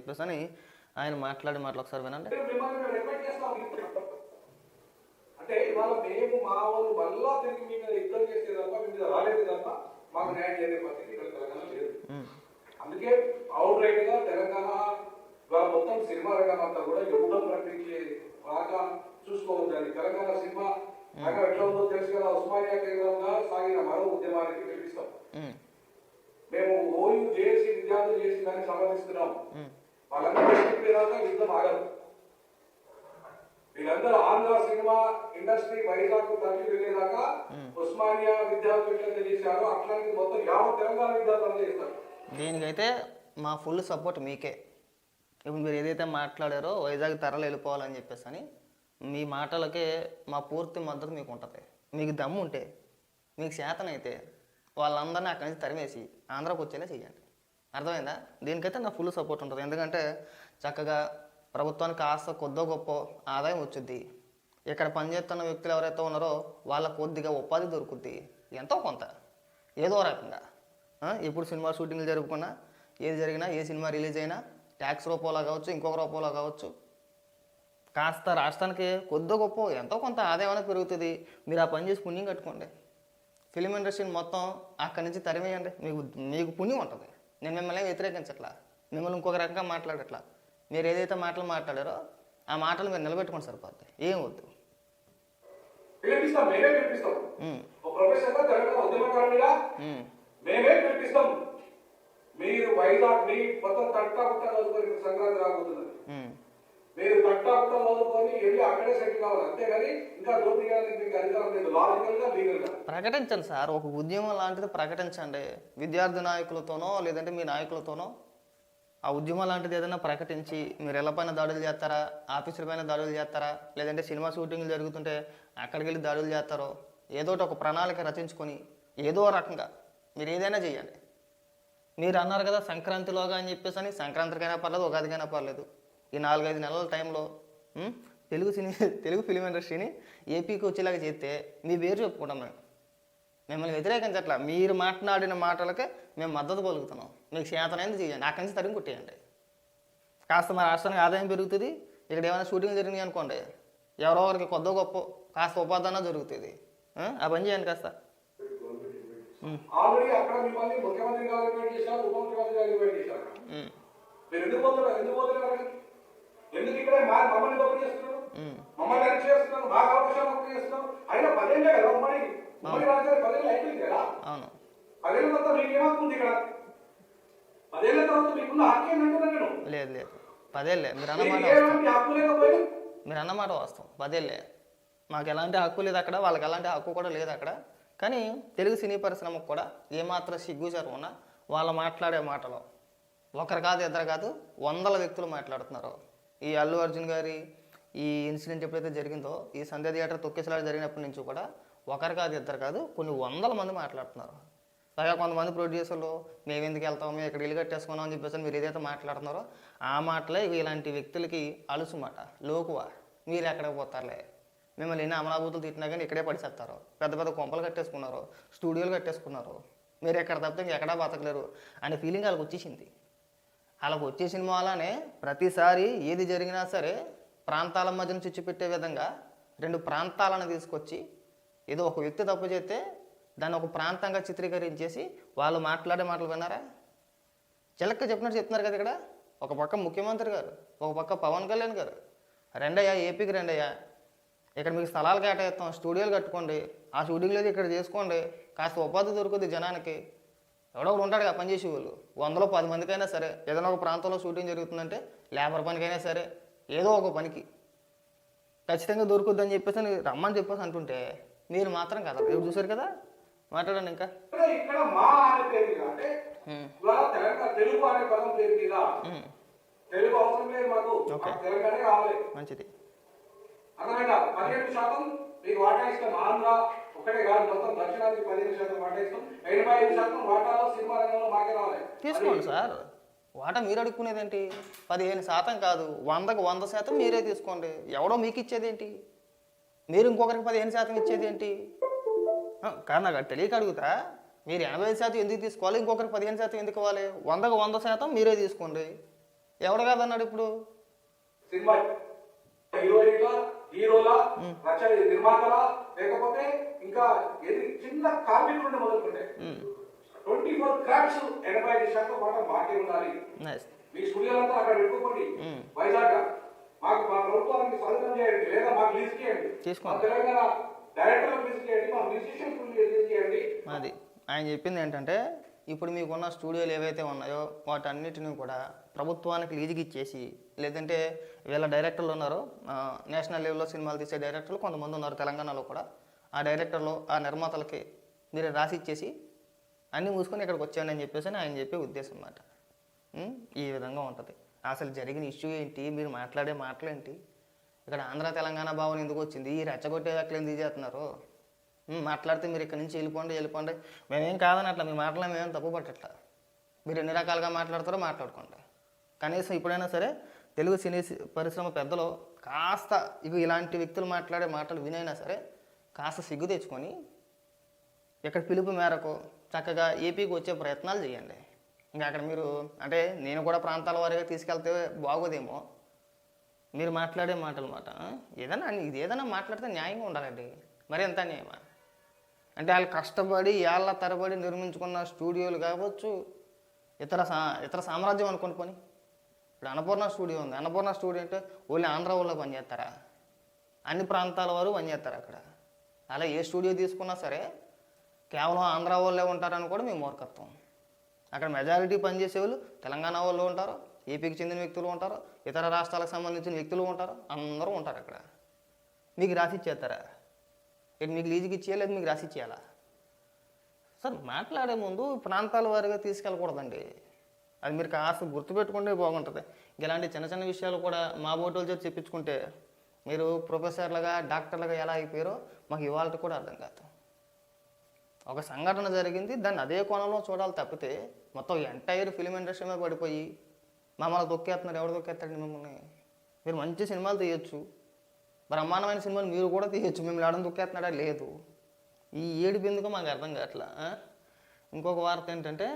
చెప్పేసి అని ఆయన మాట్లాడి మాటలు ఒకసారి వినండి. అంటే ఇవాళ మేము మా వాళ్ళు మళ్ళా తిరిగి మీ మీద యుద్ధం చేసే తప్ప మీ మీద రాలేదు తప్ప మాకు న్యాయం చేసే పరిస్థితి ఇక్కడ తెలంగాణ లేదు. ఉమ్, అందుకే అవుట్ రైట్గా తెలంగాణ ఇవాళ మొత్తం సినిమా రంగం అంతా కూడా యుద్ధం ప్రకటించే బాగా చూసుకోవద్దని తెలంగాణ సినిమా రంగం ఎట్లా ఉందో తెలుసు కదా. ఉస్మానియా కేంద్రంగా సాగిన మరో ఉద్యమానికి పిలిపిస్తాం ఉమ్, మేము ఓయూ చేసి విద్యార్థులు చేసి దాన్ని సమర్థిస్తున్నాం. వాళ్ళందరూ చెప్పేదాకా యుద్ధం ఆగదు. వీళ్ళందరూ ఆంధ్ర సినిమా ఇండస్ట్రీ వైజాగ్ తరలి వెళ్ళేదాకా ఉస్మానియా విద్యార్థులు చేశారో అట్లాంటి మొత్తం యావత్ తెలంగాణ విద్యార్థులు చేస్తారు. దీనికైతే మా ఫుల్ సపోర్ట్ మీకే. ఇప్పుడు మీరు ఏదైతే మాట్లాడారో వైజాగ్ తరలి వెళ్ళిపోవాలని చెప్పేసి అని మీ మాటలకే మా పూర్తి మద్దతు మీకు ఉంటుంది. మీకు దమ్ము ఉంటే మీకు చేతనైతే వాళ్ళందరినీ అక్కడి నుంచి తరిమేసి ఆంధ్రాకి వచ్చేలా చేయండి. అర్థమైందా? దీనికైతే నా ఫుల్ సపోర్ట్ ఉంటుంది. ఎందుకంటే చక్కగా ప్రభుత్వానికి కాస్త కొద్దో గొప్ప ఆదాయం వచ్చుద్ది. ఇక్కడ పనిచేస్తున్న వ్యక్తులు ఎవరైతే ఉన్నారో వాళ్ళ కొద్దిగా ఉపాధి దొరుకుద్ది. ఎంతో కొంత. ఏదో రకంగా. ఇప్పుడు సినిమా షూటింగ్లు జరుపుకున్నా ఏది జరిగినా ఏ సినిమా రిలీజ్ అయినా ట్యాక్స్ రూపంలో కావచ్చు ఇంకొక రూపంలో కావచ్చు కాస్త రాష్ట్రానికి కొద్ది గొప్ప ఎంతో కొంత ఆదాయం అనేది పెరుగుతుంది. మీరు ఆ పని చేసి పుణ్యం కట్టుకోండి. ఫిలిం ఇండస్ట్రీని మొత్తం అక్కడి నుంచి తరిమేయండి. మీకు మీకు పుణ్యం ఉంటుంది. నేను మిమ్మల్ని వ్యతిరేకించట్లా. మిమ్మల్ని ఇంకొక రకంగా మాట్లాడట్లా. మీరు ఏదైతే మాటలు మాట్లాడారో ఆ మాటలు మీరు నిలబెట్టుకోండి సరిపోద్ది. ఏం వద్దు. మీరు వైజాగ్ మీ మొత్తం చదువుకొని సంక్రాంతి రాబోతున్నది. నేను మీరు చదువుకొని వెళ్ళి అక్కడే సెటిల్ కావాలి. అంతేగాని ఇంకా దోపిడీ చేయాలని మీకు అధికారం లేదు. లాజికల్గా లీగల్గా. ప్రకటించండి సార్. ఒక ఉద్యమం లాంటిది ప్రకటించండి. విద్యార్థి నాయకులతోనో లేదంటే మీ నాయకులతోనో ఆ ఉద్యమం లాంటిది ఏదైనా ప్రకటించి మీరు ఇళ్ళపైన దాడులు చేస్తారా? ఆఫీసుల పైన దాడులు చేస్తారా? లేదంటే సినిమా షూటింగ్లు జరుగుతుంటే అక్కడికి వెళ్ళి దాడులు చేస్తారో? ఏదో ఒకటి ఒక ప్రణాళిక రచించుకొని ఏదో రకంగా మీరు ఏదైనా చేయండి. మీరు అన్నారు కదా సంక్రాంతిలోగా అని చెప్పేసి అని సంక్రాంతికైనా పర్లేదు ఉగాదికైనా పర్లేదు. ఈ నాలుగైదు నెలల టైంలో తెలుగు సినీ తెలుగు ఫిలిం ఇండస్ట్రీని ఏపీకి వచ్చేలాగా చేస్తే మీ పేరు చెప్పుకుంటాం మేము. మిమ్మల్ని వ్యతిరేకించట్లా. మీరు మాట్లాడిన మాటలకే మేము మద్దతు పలుకుతున్నాం. మీకు చేతనైంది చేయండి. అక్కడి నుంచి తరిగి కొట్టేయండి. కాస్త మా రాష్ట్రానికి ఆదాయం పెరుగుతుంది. ఇక్కడ ఏమైనా షూటింగ్ జరిగినాయి అనుకోండి. ఎవరో ఒకరికి కొద్ద గొప్ప కాస్త ఉపాధన జరుగుతుంది ఆ? పని చేయండి కాస్త. ముఖ్యమంత్రి ఎందుకు పోతున్నారు ఎందుకు పోతున్నారు అక్కడికి? ఎందుకు ఇక్కడ మా మమ్మల్ని దోపిడీ చేస్తున్నారు? ఉం. మమ్మల్ని అరెస్ట్ చేస్తున్నారు? మాకు అవకాశాలు ఒక్కటి చేస్తున్నారు? అయినా పదేళ్ళే కదా ఉమ్మడి ఉమ్మడి రాజ్యాలు పదేళ్ళు అయిపోయింది కదా? అవును. పదేళ్ళ తర్వాత మీకు ఏమవుతుంది ఇక్కడ? పదేళ్ళ తర్వాత మీకున్న హక్కు ఏంటంటున్నా నేను లేదు లేదు. పదేళ్ళే. మీరు అన్నమాట హక్కు లేకపోయినా? మీరు అన్నమాట వాస్తవం. పదేళ్ళే. మాకు ఎలాంటి హక్కు లేదు అక్కడ. వాళ్ళకి ఎలాంటి హక్కు కూడా లేదు అక్కడ. కానీ తెలుగు సినీ పరిశ్రమకు కూడా ఏమాత్రం సిగ్గుచారు ఉన్నా వాళ్ళు మాట్లాడే మాటలు. ఒకరు కాదు ఇద్దరు కాదు వందల వ్యక్తులు మాట్లాడుతున్నారు. ఈ అల్లు అర్జున్ గారి ఈ ఇన్సిడెంట్ ఎప్పుడైతే జరిగిందో ఈ సంధ్య థియేటర్ తొక్కేసలాట జరిగినప్పటి నుంచి కూడా ఒకరు కాదు ఇద్దరు కాదు కొన్ని వందల మంది మాట్లాడుతున్నారు. పైగా కొంతమంది ప్రొడ్యూసర్లు మేము ఎందుకు వెళ్తాం? మేము ఇక్కడ ఇల్లు కట్టేసుకున్నాం అని చెప్పేసి మీరు ఏదైతే మాట్లాడుతున్నారో ఆ మాటలే ఇలాంటి వ్యక్తులకి అలుసుమాట. లోకువా? మీరు ఎక్కడికి పోతారులే? మిమ్మల్ని ఎన్ని అమలాభూతులు తిట్టినా కానీ ఇక్కడే పడిచేస్తారు పెద్ద పెద్ద కొంపలు కట్టేసుకున్నారు స్టూడియోలు కట్టేసుకున్నారు. మీరు ఎక్కడ తప్పితే ఇంకెక్కడా బతకలేరు అనే ఫీలింగ్ వాళ్ళకి వచ్చేసింది. అలా వచ్చే సినిమాలానే ప్రతిసారి ఏది జరిగినా సరే ప్రాంతాల మధ్యన చిచ్చు పెట్టే విధంగా రెండు ప్రాంతాలను తీసుకొచ్చి ఏదో ఒక వ్యక్తి తప్పు చేస్తే దాన్ని ఒక ప్రాంతంగా చిత్రీకరించేసి వాళ్ళు మాట్లాడే మాటలు విన్నారా? చిలక్క చెప్పినట్టు చెప్తున్నారు కదా ఇక్కడ. ఒక పక్క ముఖ్యమంత్రి గారు ఒక పక్క పవన్ కళ్యాణ్ గారు. రెండయ్యా ఏపీకి రెండయ్యా. ఇక్కడ మీకు స్థలాలు కేటాయిస్తాం స్టూడియోలు కట్టుకోండి. ఆ షూటింగ్లో ఇక్కడ చేసుకోండి. కాస్త ఉపాధి దొరుకుతుంది జనానికి. ఎవడో ఒకడు ఉంటాడు కదా పనిచేసే వాళ్ళు. వందలో పది మందికైనా సరే ఏదైనా ఒక ప్రాంతంలో షూటింగ్ జరుగుతుందంటే లేబర్ పనికైనా సరే ఏదో ఒక పనికి. ఖచ్చితంగా దొరుకుద్దని చెప్పేసి రమ్మని చెప్పేసి అంటుంటే మీరు మాత్రం కదా ఎవరు చూసారు కదా? మాట్లాడండి ఇంకా. మంచిది. మీకు వాటా ఇస్తాం ఆంధ్ర కాదు మొత్తం దక్షిణాది పదిహేను శాతం వాటా ఇస్తాం ఐదు శాతం వాటాలో సినిమా రంగంలో మాకే రావాలి. తీసుకోండి సార్. వాటా మీరు అడుక్కునేదేంటి? పదిహేను శాతం కాదు వందకు వంద శాతం మీరే తీసుకోండి. ఎవడో మీకు ఇచ్చేదేంటి? మీరు ఇంకొకరికి పదిహేను శాతం ఇచ్చేది ఏంటి కాదు నాకు తెలియక అడుగుతా. మీరు ఎనభై శాతం ఎందుకు తీసుకోవాలి? ఇంకొకరికి పదిహేను శాతం ఎందుకు ఇవ్వాలి? వందకు వంద శాతం మీరే తీసుకోండి. ఎవడు కాదన్నాడు ఇప్పుడు? హీరోల రచన నిర్మాతల? లేకపోతే ఇంకా ఏది చిన్న కార్మికుల నుండి మొదలుకుంటే ట్వంటీ ఫోర్ క్రాఫ్ట్స్ ఎనభై ఐదు శాతం మాట మాకే ఉండాలి. మీ స్టూడియోలంతా అక్కడ పెట్టుకోండి. వైజాగ్ మాకు మా ప్రభుత్వానికి స్వాగతం చేయండి. లేదా మాకు లీజ్ చేయండి. మా తెలంగాణ డైరెక్టర్ లీజ్ చేయండి. మా మ్యూజిషియన్స్ లీజ్ చేయండి. అది ఆయన చెప్పింది ఏంటంటే ఇప్పుడు మీకున్న స్టూడియోలు ఏవైతే ఉన్నాయో వాటన్నిటిని కూడా ప్రభుత్వానికి లీజుకి ఇచ్చేసి లేదంటే వీళ్ళ డైరెక్టర్లు ఉన్నారో నేషనల్ లెవెల్లో సినిమాలు తీసే డైరెక్టర్లు కొంతమంది ఉన్నారు తెలంగాణలో కూడా ఆ డైరెక్టర్లు ఆ నిర్మాతలకి మీరు రాసి ఇచ్చేసి అన్నీ మూసుకొని ఇక్కడికి వచ్చాను అని చెప్పేసి ఆయన చెప్పే ఉద్దేశం అన్నమాట. ఈ విధంగా ఉంటుంది. అసలు జరిగిన ఇష్యూ ఏంటి? మీరు మాట్లాడే మాటలేంటి? ఇక్కడ ఆంధ్ర తెలంగాణ భావన ఎందుకు వచ్చింది? ఈ రెచ్చగొట్టే అట్లా ఎందుకు చేస్తున్నారు? మాట్లాడితే మీరు ఇక్కడ నుంచి వెళ్ళిపోండి వెళ్ళిపోండి. మేమేం కాదని అట్లా మీ మాటలు మేమేం తప్పు పట్టట్లా. మీరు ఎన్ని రకాలుగా మాట్లాడతారో మాట్లాడుకోండి. కనీసం ఇప్పుడైనా సరే తెలుగు సినీ పరిశ్రమ పెద్దలు కాస్త ఇవి ఇలాంటి వ్యక్తులు మాట్లాడే మాటలు వినైనా సరే కాస్త సిగ్గు తెచ్చుకొని ఇక్కడ పిలుపు మేరకు చక్కగా ఏపీకి వచ్చే ప్రయత్నాలు చేయండి. ఇంకా అక్కడ మీరు అంటే నేను కూడా ప్రాంతాల వారిగా తీసుకెళ్తే బాగోదేమో. మీరు మాట్లాడే మాటలు మాట ఏదైనా ఇది ఏదైనా మాట్లాడితే న్యాయంగా ఉండాలండి. మరి ఎంత న్యాయమా? అంటే వాళ్ళు కష్టపడి ఏళ్ళ తరబడి నిర్మించుకున్న స్టూడియోలు కావచ్చు ఇతర సా ఇతర సామ్రాజ్యం అనుకుని పని. ఇప్పుడు అన్నపూర్ణ స్టూడియో ఉంది. అన్నపూర్ణ స్టూడియో అంటే ఓన్లీ ఆంధ్ర వాళ్ళు పనిచేస్తారా? అన్ని ప్రాంతాల వారు పనిచేస్తారు అక్కడ. అలా ఏ స్టూడియో తీసుకున్నా సరే కేవలం ఆంధ్ర వాళ్ళే ఉంటారని కూడా మేము మూర్ఖత్వం. అక్కడ మెజారిటీ పనిచేసే వాళ్ళు తెలంగాణ వాళ్ళు ఉంటారు ఏపీకి చెందిన వ్యక్తులు ఉంటారు ఇతర రాష్ట్రాలకు సంబంధించిన వ్యక్తులు ఉంటారు అందరూ ఉంటారు అక్కడ. మీకు రాసి ఇచ్చేస్తారా? ఇటు మీకు లీజుకి ఇచ్చేయాలి లేదు మీకు రాసి ఇచ్చేయాలా? సార్ మాట్లాడే ముందు ప్రాంతాల వారిగా తీసుకెళ్ళకూడదండి. అది మీరు కాస్త గుర్తుపెట్టుకుంటే బాగుంటుంది. ఇలాంటి చిన్న చిన్న విషయాలు కూడా మా బోటోలు చేసి చెప్పించుకుంటే మీరు ప్రొఫెసర్లుగా డాక్టర్లుగా ఎలా అయిపోయారో మాకు ఇవాళ కూడా అర్థం కాదు. ఒక సంఘటన జరిగింది దాన్ని అదే కోణంలో చూడాలి తప్పితే మొత్తం ఎంటైర్ ఫిలిం ఇండస్ట్రీ మీద పడిపోయి మమ్మల్ని తొక్కేస్తున్నారు. ఎవడు తొక్కేస్తాడండి మిమ్మల్ని? మీరు మంచి సినిమాలు తీయొచ్చు. బ్రహ్మాండమైన సినిమాలు మీరు కూడా తీయొచ్చు. మిమ్మల్ని ఆడని తొక్కేస్తున్నాడా లేదు. ఈ ఏడుపు ఎందుకో మాకు అర్థం కావట్లా ఇంకొక వార్త ఏంటంటే